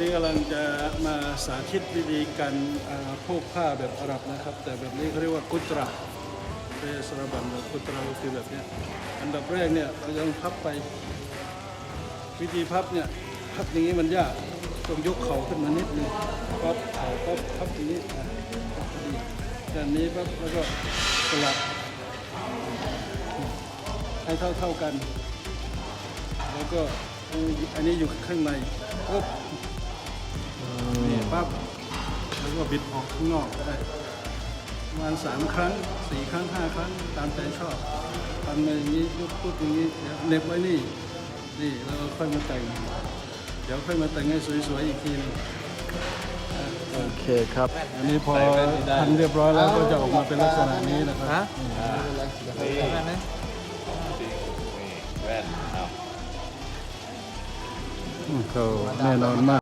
นี้กำลังจะมาสาธิตวิธีการอ่าผูกผ้าแบบอาหรับนะครับ แต่แบบนี้เขาเรียกว่ากุตระเรสระบันแบบกุตระก็คือแบบนี้อันดับแรกเนี่ยเราต้องพับไป วิธีพับเนี่ยพับอย่างนี้มันยากต้องยกเข่าขึ้นมานิดนึงพับเข่าพับพับอย่างนี้อะพับอย่างนี้ด้านนี้พับแล้วก็สลับให้เท่าเท่ากัน แล้วก็อันนี้อยู่ข้างในปุ๊บ ปั๊บแล้วก็บิดออกข้างนอกก็ได้ประมาณสามครั้งสี่ครั้งห้าครั้งตามใจชอบทำมาอย่างนี้ปุ๊บปุ๊บอย่างนี้เดี๋ยวเหน็บไว้นี่นี่แล้วก็ค่อยมาแต่ง เดี๋ยวค่อยมาแต่งให้สวยๆอีกทีหนึงโอเคครับ อันนี้พอทำเรียบร้อยแล้วก็จะออกมาเป็นลักษณะนี้นะครับฮะนี่ได้ไหมแว่นเอาอืมก็แน่นอนมาก